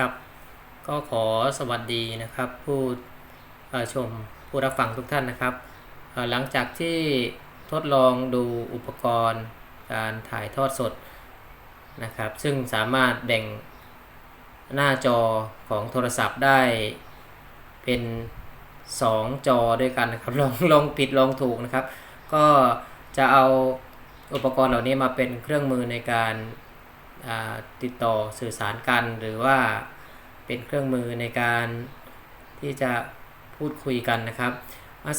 ครับ ก็ขอสวัสดีนะครับ ผู้ชมผู้รับฟังทุกท่านนะครับ หลังจากที่ทดลองดูอุปกรณ์การถ่ายทอดสดนะครับ ซึ่งสามารถแบ่งหน้าจอของโทรศัพท์ได้เป็น 2 จอด้วยกันนะครับลองลองผิดลองถูกนะครับ ก็จะเอาอุปกรณ์เหล่านี้มาเป็นเครื่องมือในการ ติดต่อสื่อสารกัน หรือว่าเป็นเครื่องมือในการที่จะพูดคุยกันนะครับ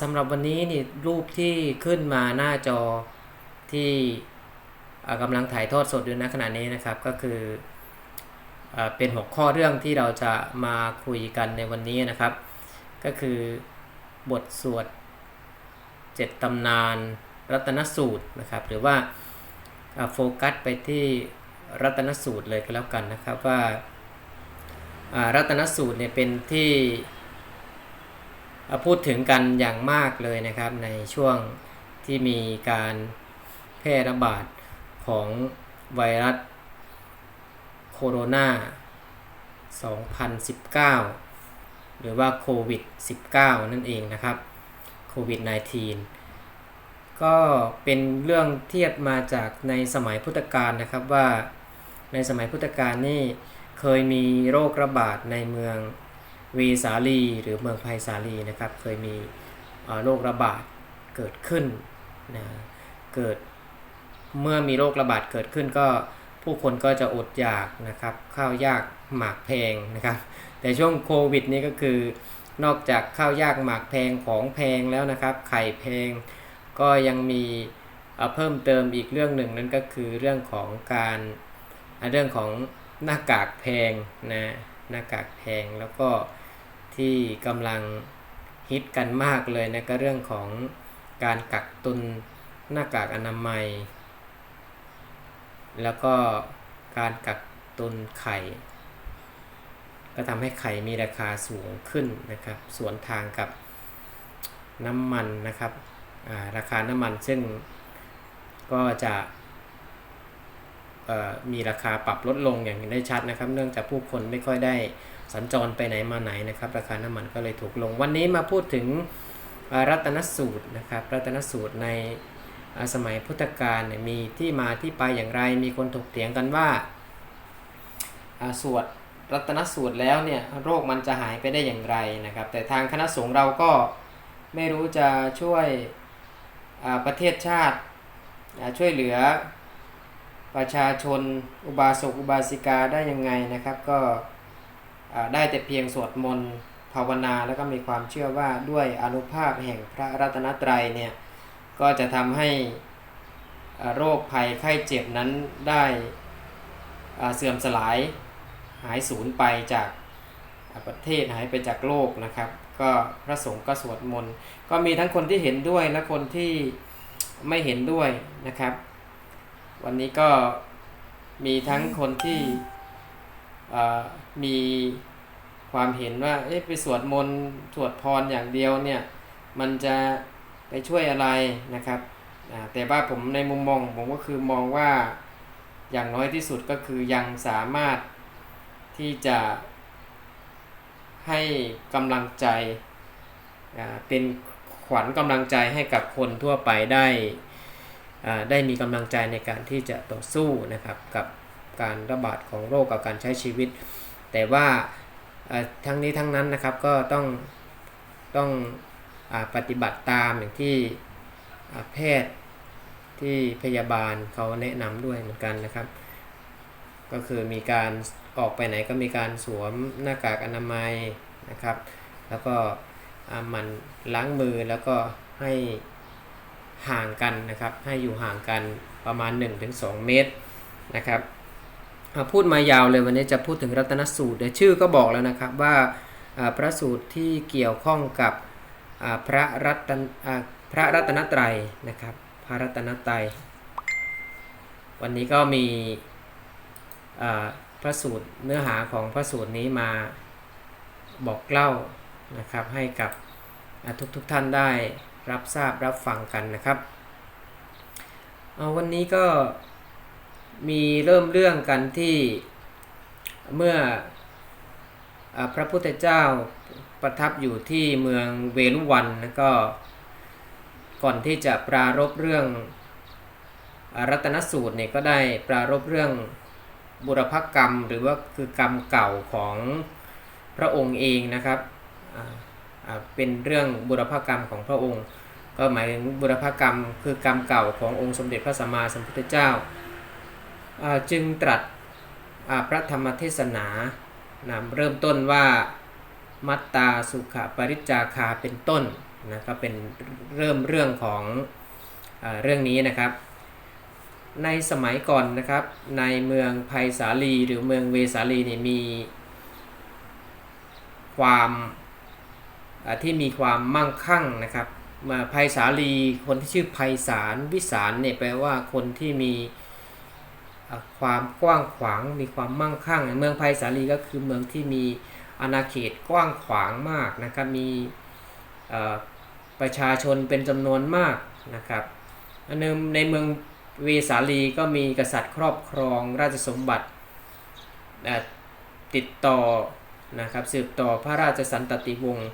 สำหรับวันนี้นี่รูปที่ขึ้นมาหน้าจอที่กำลังถ่ายทอดสดอยู่ณขณะนี้นะครับก็คืออเป็นหัวข้อเรื่องที่เราจะมาคุยกันในวันนี้นะครับ ก็คือบทสวดเจ็ดตำนานรัตนสูตรนะครับ หรือว่าโฟกัสไปที่ รัตนสูตรเลยก็แล้วกันนะครับว่ารัตนสูตรเนี่ยเป็นที่พูดถึงกันอย่างมากเลยนะครับในช่วงที่มีการแพร่ระบาดของไวรัสโคโรนา 2019 หรือว่าโควิด -19 นั่นเองนะครับโควิด -19 ก็เป็นเรื่องเทียบมาจากในสมัยพุทธกาลนะครับว่าในสมัยพุทธกาลนี่เคยมีโรคระบาดในเมืองเวสาลีหรือเมืองไผ่สาลีนะครับ เคยมีโรคระบาดเกิดขึ้นนะเกิดเมื่อมีโรคระบาดเกิดขึ้นก็ผู้คนก็จะอดอยากนะครับข้าวยากหมากแพงนะครับแต่ช่วงโควิดนี้ก็คือนอกจากข้าวยากหมากแพงของแพงแล้วนะครับ ไข่แพง ก็ยังมีเพิ่มเติมอีกเรื่องหนึ่งนั่นก็คือเรื่องของการเรื่องของหน้ากากแพงนะหน้ากากแพงแล้วก็ที่กำลังฮิตกันมากเลยนะก็เรื่องของการกักตุนหน้ากากอนามัย แล้วก็การกักตุนไข่ ก็ทำให้ไข่มีราคาสูงขึ้นนะครับ สวนทางกับน้ำมันนะครับ ราคาน้ำมันซึ่งก็จะมีราคาปรับลดลงอย่างเห็นได้ชัดนะครับ เนื่องจากผู้คนไม่ค่อยได้สัญจรไปไหนมาไหนนะครับ ราคาน้ำมันก็เลยถูกลง วันนี้มาพูดถึงรัตนสูตรนะครับ รัตนสูตรในสมัยพุทธกาลมีที่มาที่ไปอย่างไร มีคนถกเถียงกันว่าสวดรัตนสูตรแล้วเนี่ยโรคมันจะหายไปได้อย่างไรนะครับ แต่ทางคณะสงฆ์เราก็ไม่รู้จะช่วย ประเทศชาติ ช่วยเหลือประชาชนอุบาสกอุบาสิกาได้ยังไงนะครับก็ได้แต่เพียงสวดมนต์ภาวนาแล้วก็มีความเชื่อว่าด้วยอนุภาพแห่งพระรัตนตรัยเนี่ยก็จะทำให้โรคภัยไข้เจ็บนั้นได้เสื่อมสลายหายสูญไปจากประเทศหายไปจากโลกนะครับ ก็พระสงฆ์ก็สวดมนต์ก็มีทั้งคนที่เห็นด้วยและคนที่ไม่เห็นด้วยนะครับ วันนี้ก็มีทั้งคนที่มีความเห็นว่าไปสวดมนต์สวดพรอย่างเดียวเนี่ยมันจะไปช่วยอะไรนะครับแต่ว่าผมในมุมมองผมก็คือมองว่าอย่างน้อยที่สุดก็คือยังสามารถที่จะ ให้กำลังใจเป็นขวัญกำลังใจให้กับคนทั่วไปได้ได้มีกำลังใจในการที่จะต่อสู้นะครับกับการระบาดของโรคกับการใช้ชีวิต แต่ว่าทั้งนี้ทั้งนั้นนะครับก็ต้องต้องอปฏิบัติตามอย่างที่แพทย์ที่พยาบาลเขาแนะนำด้วยเหมือนกันนะครับ ก็คือมีการออกไปไหนก็มีการสวมหน้ากากอนามัยนะครับ แล้วก็มันล้างมือแล้วก็ให้ห่างกันนะครับ ให้อยู่ห่างกันประมาณ 1-2 เมตรนะครับพูดมายาวเลยวันนี้จะพูดถึงรัตนสูตรเดี๋ยวชื่อก็บอกแล้วนะครับว่าพระสูตรที่เกี่ยวข้องกับพระรัตนพระรัตนตรัยนะครับ พระรัตนตรัย วันนี้ก็มี พระสูตรเนื้อหาของพระสูตรนี้มาบอกเล่านะครับให้กับอ่าทุกท่านได้รับทราบรับฟังกันนะครับเอาวันนี้ก็มีเริ่มเรื่องกันที่เมื่ออพระพุทธเจ้าประทับอยู่ที่เมืองเวลุวันแล้วก็ก่อนที่จะปรารบเรื่องอรัตนสูตรเนี่ยก็ได้ปรารบเรื่อง บุรพกรรมหรือว่าคือกรรมเก่าของพระองค์เองนะครับเป็นเรื่องบุรพกรรมของพระองค์ ก็หมายถึงบุรพกรรมคือกรรมเก่าขององค์สมเด็จพระสัมมาสัมพุทธเจ้า จึงตรัสพระธรรมเทศนานะเริ่มต้นว่ามัตตาสุขปริจจาคาเป็นต้นนะก็เป็นเริ่มเรื่องของอเรื่องนี้นะครับ ในสมัยก่อนนะครับ ในเมืองไผ่สาลีหรือเมืองเวสาลีเนี่ยมีความที่มีความมั่งคั่งนะครับมาไผ่สาลีคนที่ชื่อไผ่สารวิสารเนี่ยแปลว่าคนที่มีความกว้างขวางมีความมั่งคั่ง เมืองไผ่สาลีก็คือเมืองที่มีอาณาเขตกว้างขวางมากนะครับมีประชาชนเป็นจำนวนมากนะครับอันนึงในเมือง เวสาลีก็มีกษัตริย์ครอบครองราชสมบัติติดต่อนะครับสืบต่อพระราชสันตติวงศ์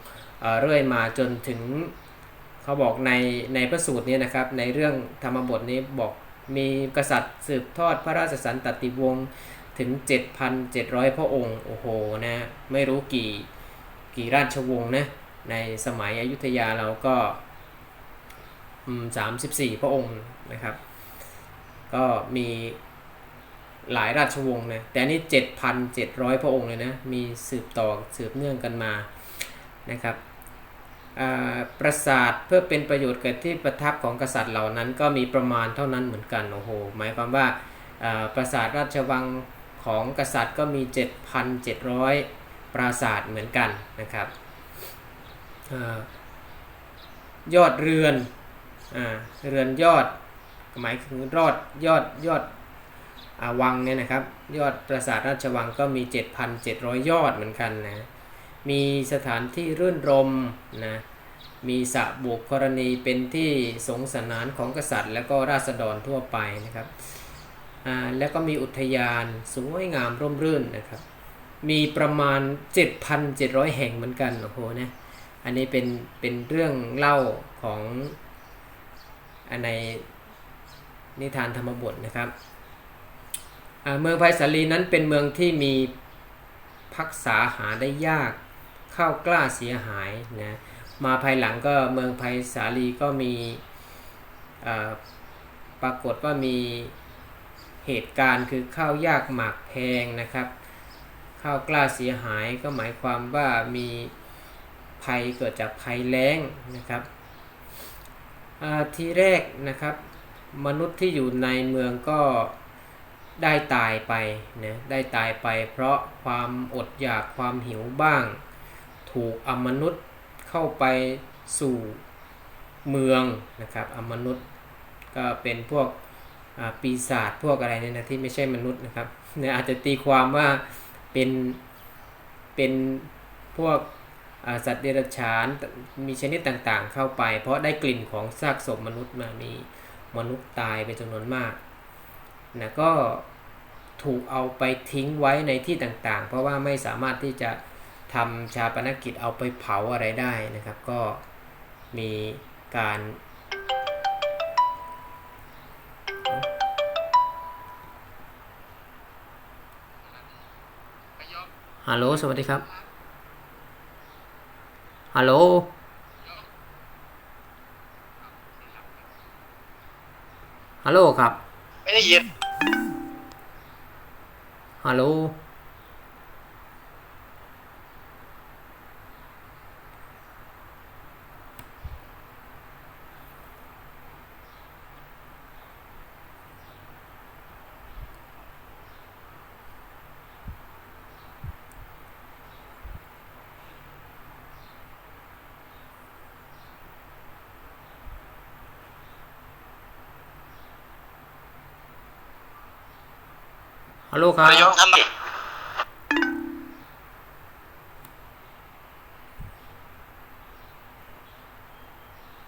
เรื่อยมาจนถึงเขาบอกในในพระสูตรนี้นะครับในเรื่องธรรมบทนี้บอกมีกษัตริย์สืบทอดพระราชสันตติวงศ์ถึง 7,700 พระองค์โอ้โหนะไม่รู้กี่กี่ราชวงศ์นะในสมัยอยุธยาเราก็อืม34 พระองค์นะครับ ก็มีหลายราชวงศ์นะแต่อันนี้7,700พระองค์เลยนะ มีสืบต่อสืบเนื่องกันมานะครับปราสาทเพื่อเป็นประโยชน์แก่ที่ประทับของกษัตริย์เหล่านั้น ก็มีประมาณเท่านั้นเหมือนกันโอ้โหหมายความว่าปราสาทราชวังของกษัตริย์ก็มี 7,700 ปราสาทเหมือนกันนะครับอายอดเรือนอเรือนยอด หมายถึงรอดยอดยอดอาวังเนี่ยนะครับ ยอดปราสาทราชวังก็มี 7,700 ยอดเหมือนกันนะมีสถานที่รื่นรมนะมีสระบุกรณีเป็นที่สงสนานของกษัตริย์ และก็ราษฎรทั่วไปนะครับอ่าแล้วก็มีอุทยานสวยงามร่มรื่นนะครับ มีประมาณ 7,700 แห่งเหมือนกันโอ้โหนะอันนี้เป็นเป็นเรื่องเล่าของอันใน นิทานธรรมบทนะครับ เมืองไผ่สาลีนั้นเป็นเมืองที่มีพักษาหาได้ยากข้าวกล้าเสียหายนะมาภายหลังก็เมืองไผ่สาลีก็มีปรากฏว่ามีเหตุการณ์คือข้าวยากหมากแพงนะครับ ข้าวกล้าเสียหายก็หมายความว่ามีภัยเกิดจากภัยแล้งนะครับทีแรกนะครับ มนุษย์ที่อยู่ในเมืองก็ได้ตายไปนะได้ตายไป เพราะความอดอยากความหิวบ้าง ถูกอมนุษย์เข้าไปสู่เมืองนะครับอมนุษย์ก็เป็นพวกปีศาจพวกอะไรเนี่ยนะที่ไม่ใช่มนุษย์นะครับเนี่ยอาจจะตีความว่าเป็นเป็นพวกสัตว์เดรัจฉานมีชนิดต่างๆเข้าไป เพราะได้กลิ่นของซากศพมนุษย์มามี มนุษย์ตายเป็นจำนวนมากนะก็ถูกเอาไปทิ้งไว้ในที่ต่างๆ เพราะว่าไม่สามารถที่จะทำชาปนกิจเอาไปเผาอะไรได้นะครับ ก็มีการฮัลโหล สวัสดีครับ ฮัลโหล ฮัลโหลครับ ไม่ได้ยินฮัลโหล ฮัลโหลครับนายกทำไม